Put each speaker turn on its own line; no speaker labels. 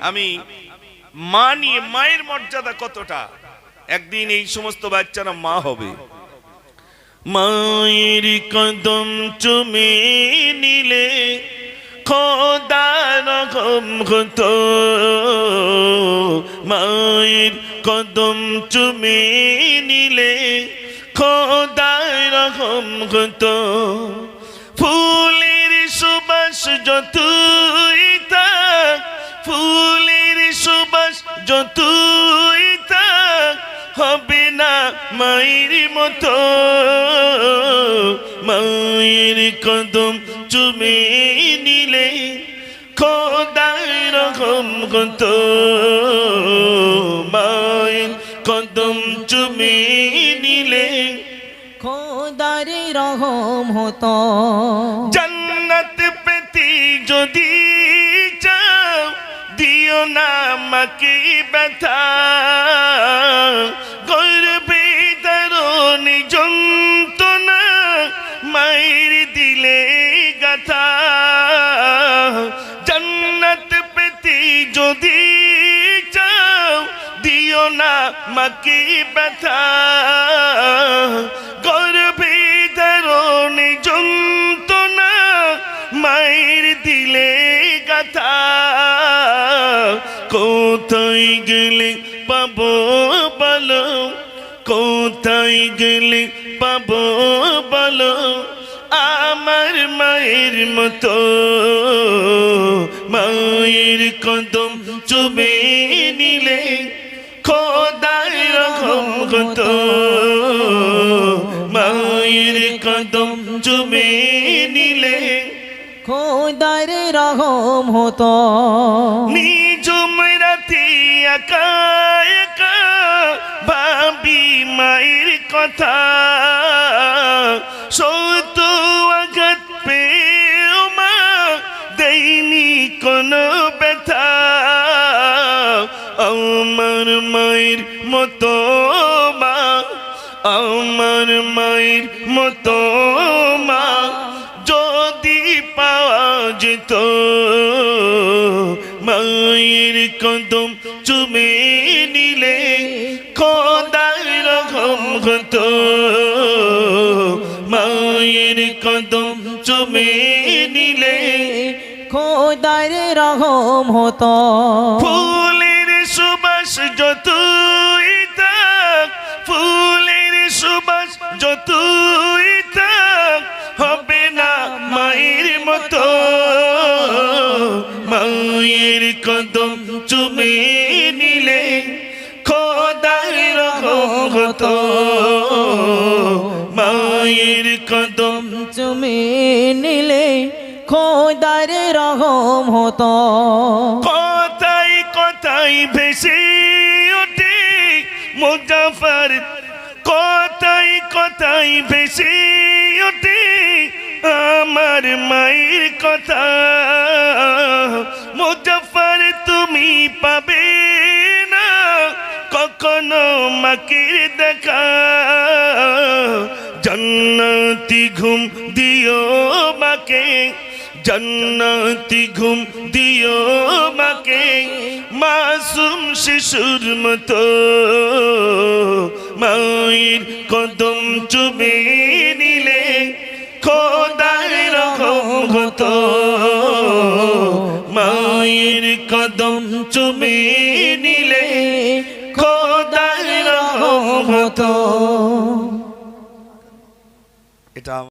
আমি মা নিয়ে মায়ের মর্যাদা কতটা? একদিন এই সমস্ত বাচ্চারা মা হবে। মায়ের কদম চুমে নিলে রকম মায়ের কদম চুমে নিলে খোদার রকম হতো। ফুলের সুবাস যতই থাক ফুলের সুবাস যতই থাক হবে না মায়ের মতো। মায়ের কদম চুমে নিলে খোদাই রকম কত মায়ের কদম চুমে নিলে
খোদারে রহম হতো।
জান্নাত পেতে যদি দিও না আমাকে ব্যথা। গর্বে দারণি যন্ত্রণা মায়ের দিলে গাথা। জান্নাত পেতে যদি চাও, দিও না মাকে ব্যথা। গর্বে ধারণে যন্ত্রণা মায়ের দিলে গাথা। কোথায় গেলে পাবো বলো? কোথায় গেলে পাবো বলো? আমার মায়ের মতো মায়ের কদম চুবে নিলে খোদার রকম কত? মায়ের কদম চুবে
খোদারে রহম হতো।
নিজম রাতে একা একা, ভাবি মায়ের কথা। সত আঘাত পেও মা, দেয়নি কোনো ব্যথা। আমার মায়ের মতো মা, আমার মায়ের মতো যেত মায়ের কদম চুমে নিলে খোদার রকম হতো মায়ের কদম চুমে নিলে
খোদারে রহম হতো
ফুলের সুবাস থাক ফুলের সুবাস যতই মায়ের কদম চুমে নিলে খোদার রকম হতো মায়ের কদম
চুমে নিলে খোদারে রহম হতো
কথাই কথাই ভেসে ওঠে মুজাফর কথাই কথাই ভেসে ওঠে আমার মায়ের কথা। মাকের দেখা, জন্নতি ঘুম দিও মাকে জন্নতি ঘুম দিও মাকে মাসুম শিশুর মতো, মায়ের কদম চুবে নিলে খোদার রকম হতো, মায়ের কদম চুবে নিলে হতো এটা